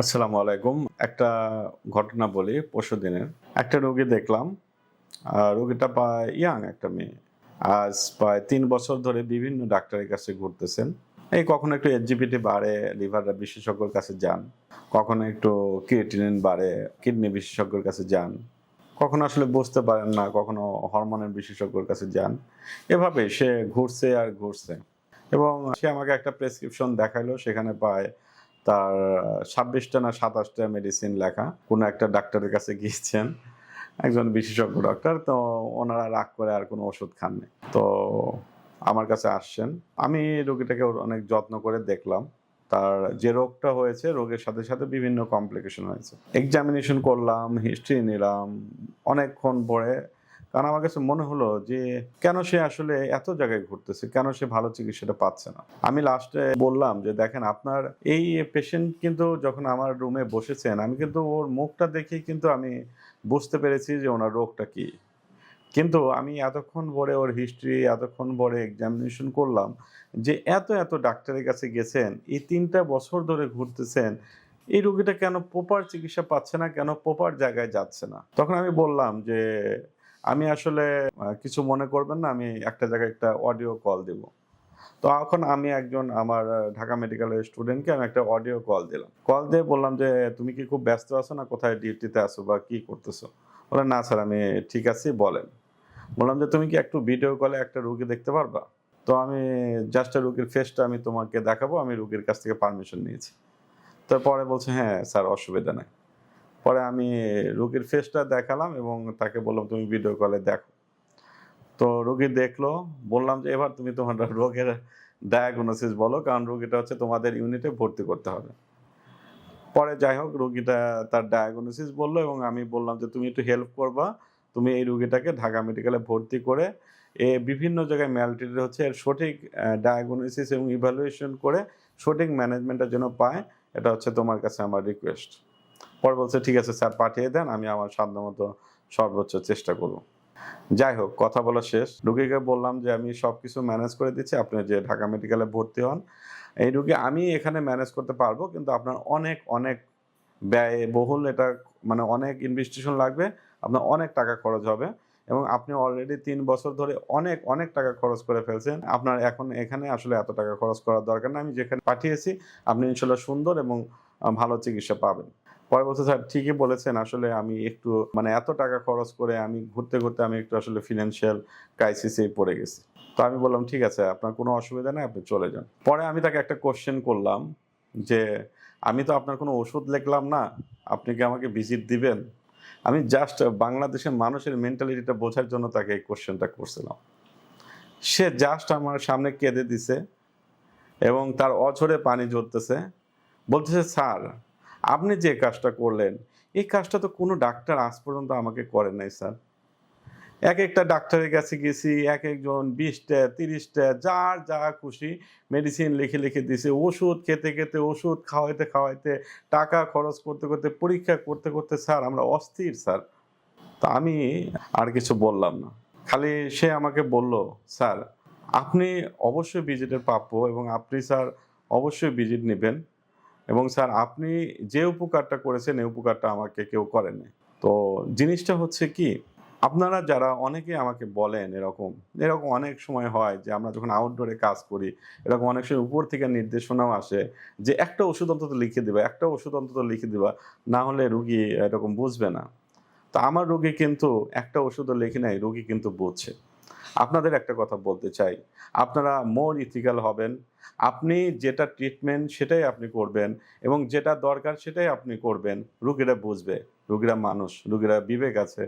আসসালামু আলাইকুম। একটা ঘটনা বলি, পরশু দিনের। একটা রোগী দেখলাম রোগীটা প্রায় ইয়াং একটা মেয়ে। আজ প্রায় তিন বছর ধরে বিভিন্ন ডাক্তারের কাছে ঘুরতেছেন। এই কখনো একটু এইচজিপিটি বাড়ে লিভার বিশেষজ্ঞর কাছে যান। কখনো একটু ক্রিয়েটিনিন বাড়ে কিডনি বিশেষজ্ঞর কাছে যান। কখনো আসলে বুঝতে পারেন না, কখনো হরমোনের বিশেষজ্ঞর কাছে যান। এভাবে সে ঘুরছে আর ঘুরছে। এবং সে আমাকে একটা প্রেসক্রিপশন দেখাইলো, সেখানে পায় তার ছাব্বিশটা না সাতাশটা মেডিসিন লেখা। কোনো একটা ডাক্তারের কাছে গিয়েছেন, একজন বিশেষজ্ঞ ডাক্তার তো ওনারা রাগ করে আর কোনো ওষুধ খাননি। তো আমার কাছে আসছেন। আমি রোগীটাকে অনেক যত্ন করে দেখলাম। তার যে রোগটা হয়েছে, রোগের সাথে সাথে বিভিন্ন কমপ্লিকেশন হয়েছে। এক্সামিনেশন করলাম হিস্ট্রি নিলাম, অনেকক্ষণ পরে কারণ আমার কাছে মনে হলো যে কেন সে আসলে এত জায়গায় ঘুরতেছে? কেন সে ভালো চিকিৎসাটা পাচ্ছে না? আমি লাস্টে বললাম যে, দেখেন, আপনার এই পেশেন্ট কিন্তু যখন আমার রুমে বসেছেন, আমি কিন্তু ওর মুখটা দেখেই কিন্তু আমি বুঝতে পেরেছি যে ওনার রোগটা কি। কিন্তু আমি এতক্ষণ পরে ওর হিস্ট্রি এতক্ষণ পরে এক্সামিনেশন করলাম যে, এত এত ডাক্তারের কাছে গেছেন, এই তিনটা বছর ধরে ঘুরতেছেন, এই রোগীটা কেন প্রপার চিকিৎসা পাচ্ছে না, কেন প্রপার জায়গায় যাচ্ছে না? তখন আমি বললাম যে আমি আসলে কিছু মনে করবেন না, আমি একটা জায়গায় একটা অডিও কল দেব। তো এখন আমি একজন আমার ঢাকা মেডিকেলের স্টুডেন্টকে আমি একটা অডিও কল দিলাম। কল দিয়ে বললাম যে, তুমি কি খুব ব্যস্ত আছো না? কোথায় ডিউটিতে আছো বা কি করতেছো? বলে, না স্যার, আমি ঠিক আছি, বলেন। বললাম যে, তুমি কি একটু ভিডিও কলে একটা রুগী দেখতে পারবা? তো আমি জাস্ট রুগীর ফেসটা আমি তোমাকে দেখাবো, আমি রুগীর কাছ থেকে পারমিশন নিয়েছি। তারপরে বলছে হ্যাঁ স্যার, অসুবিধা নেই। পরে আমি রুগীর ফেসটা দেখালাম এবং তাকে বললাম, তুমি ভিডিও কলে দেখো। তো রুগী দেখল, বললাম যে, এবার তুমি তোমার রোগের ডায়াগনোসিস বলো, কারণ রুগীটা হচ্ছে তোমাদের ইউনিটে ভর্তি করতে হবে। পরে যাই হোক, রুগীটা তার ডায়াগনোসিস বলল এবং আমি বললাম যে, তুমি একটু হেল্প করবা। তুমি এই রুগীটাকে ঢাকা মেডিকেলে ভর্তি করে এ বিভিন্ন জায়গায় ম্যালটিটি হচ্ছে এর সঠিক ডায়াগনোসিস এবং ইভ্যালুয়েশন করে সঠিক ম্যানেজমেন্টের জন্য পায়। এটা হচ্ছে তোমার কাছে আমার রিকোয়েস্ট পরে বলছে, ঠিক আছে স্যার, পাঠিয়ে দেন, আমি আমার সাধ্যমতো সর্বোচ্চ চেষ্টা করব। যাই হোক, কথা বলা শেষ। রুগীকে বললাম যে, আমি সব কিছু ম্যানেজ করে দিচ্ছি, আপনি যে ঢাকা মেডিকেলে ভর্তি হন, এই রুগী আমি এখানে ম্যানেজ করতে পারব, কিন্তু আপনার অনেক অনেক ব্যয় বহুল এটা মানে অনেক ইনভেস্টিগেশন লাগবে, আপনার অনেক টাকা খরচ হবে এবং আপনি অলরেডি তিন বছর ধরে অনেক অনেক টাকা খরচ করে ফেলছেন। আপনার এখন এখানে আসলে এত টাকা খরচ করার দরকার না আমি যেখানে পাঠিয়েছি, আপনি ইনশাল্লাহ সুন্দর এবং ভালো চিকিৎসা পাবেন। পরে বলছে, স্যার, ঠিকই বলেছেন। আসলে আমি একটু মানে এত টাকা খরচ করে আমি ঘুরতে ঘুরতে আমি একটু আসলে ফিনান্সিয়াল ক্রাইসিসে পড়ে গেছি। তো আমি বললাম, ঠিক আছে, আপনার কোনো অসুবিধা নেই, আপনি চলে যান। পরে আমি তাকে একটা কোশ্চেন করলাম যে, আমি তো আপনার কোনো ওষুধ লিখলাম না, আপনি কি আমাকে ভিজিট দিবেন? আমি জাস্ট বাংলাদেশের মানুষের মেন্টালিটিটা বোঝার জন্য তাকে এই কোশ্চেনটা করছিলাম। সে জাস্ট আমার সামনে কেঁদে দিছে এবং তার অঝরে পানি ঝরতেছে। বলতেছে, স্যার আপনি যে কাজটা করলেন, এই কাজটা তো কোনো ডাক্তার আজ পর্যন্ত আমাকে করেন নাই, স্যার। এক একটা ডাক্তারের কাছে গেছি, এক একজন বিশটা, তিরিশটা, যার যা খুশি মেডিসিন লিখে লিখে দিছে, ওষুধ খেতে খেতে, ওষুধ খাওয়াইতে খাওয়াইতে, টাকা খরচ করতে করতে, পরীক্ষা করতে করতে, স্যার, আমরা অস্থির, স্যার। তা আমি আর কিছু বললাম না। খালি সে আমাকে বলল, স্যার, আপনি অবশ্যই ভিজিটের প্রাপ্য এবং আপনি, স্যার, অবশ্যই ভিজিট নেবেন। এবং স্যার, আপনি যে উপকারটা করেছেন, এই উপকারটা আমাকে কেউ করেনি তো জিনিসটা হচ্ছে কি, আপনারা যারা অনেকে আমাকে বলেন এরকম এরকম অনেক সময় হয় যে আমরা যখন আউটডোরে কাজ করি, এরকম অনেক সময় উপর থেকে নির্দেশনাও আসে যে একটা ওষুধ অন্তত লিখে দিবা, একটা ওষুধ অন্তত লিখে দিবা, না হলে রুগী এরকম বুঝবে না। তো আমার রোগী কিন্তু একটা ওষুধও লিখে নেয় রোগী কিন্তু বুঝছে আপনাদের একটা কথা বলতে চাই, আপনারা মোর ইথিক্যাল হবেন আপনি যেটা ট্রিটমেন্ট সেটাই আপনি করবেন এবং যেটা দরকার সেটাই আপনি করবেন। রুগীরা বুঝবে, রুগীরা মানুষ, রুগীরা বিবেক আছে।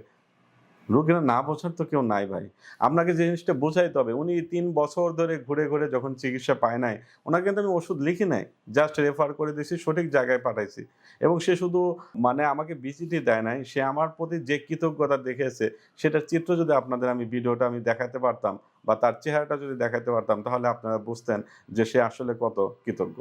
রুগীরা না বোঝার তো কেউ নাই ভাই। আপনাকে যে জিনিসটা বোঝাইতে হবে উনি তিন বছর ধরে ঘুরে ঘুরে যখন চিকিৎসা পায় নাই, ওনাকে কিন্তু আমি ওষুধ লিখি নাই জাস্ট রেফার করে দিয়েছি, সঠিক জায়গায় পাঠাইছি। এবং সে শুধু মানে আমাকে বিচিটি দেয় নাই, সে আমার প্রতি যে কৃতজ্ঞতা দেখেছে সেটার চিত্র যদি আপনাদের আমি ভিডিওটা আমি দেখাতে পারতাম বা তার চেহারাটা যদি দেখাতে পারতাম, তাহলে আপনারা বুঝতেন যে সে আসলে কত কৃতজ্ঞ।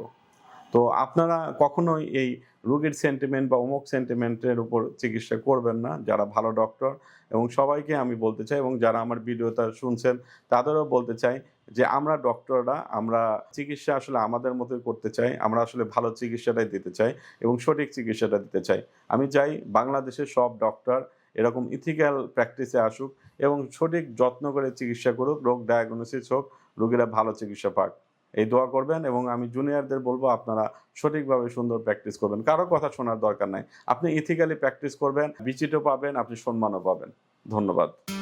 তো আপনারা কখনোই এই রোগীর সেন্টিমেন্ট বা অমুক সেন্টিমেন্টের উপর চিকিৎসা করবেন না, যারা ভালো ডক্টর এবং সবাইকে আমি বলতে চাই এবং যারা আমার ভিডিওটা শুনছেন, তাদেরও বলতে চাই যে আমরা ডক্টররা আমরা চিকিৎসা আসলে আমাদের মতোই করতে চাই, আমরা আসলে ভালো চিকিৎসাটাই দিতে চাই এবং সঠিক চিকিৎসাটা দিতে চাই। আমি চাই বাংলাদেশের সব ডক্টর এরকম ইথিক্যাল প্র্যাকটিসে আসুক এবং সঠিক যত্ন করে চিকিৎসা করুক, রোগ ডায়াগনোসিস হোক, রোগীরা ভালো চিকিৎসা পাক। এই দোয়া করবেন এবং আমি জুনিয়রদের বলব আপনারা সঠিকভাবে সুন্দর প্র্যাকটিস করবেন। কারও কথা শোনার দরকার নাই। আপনি ইথিক্যালি প্র্যাকটিস করবেন বিচিটও পাবেন, আপনি সম্মানও পাবেন। ধন্যবাদ।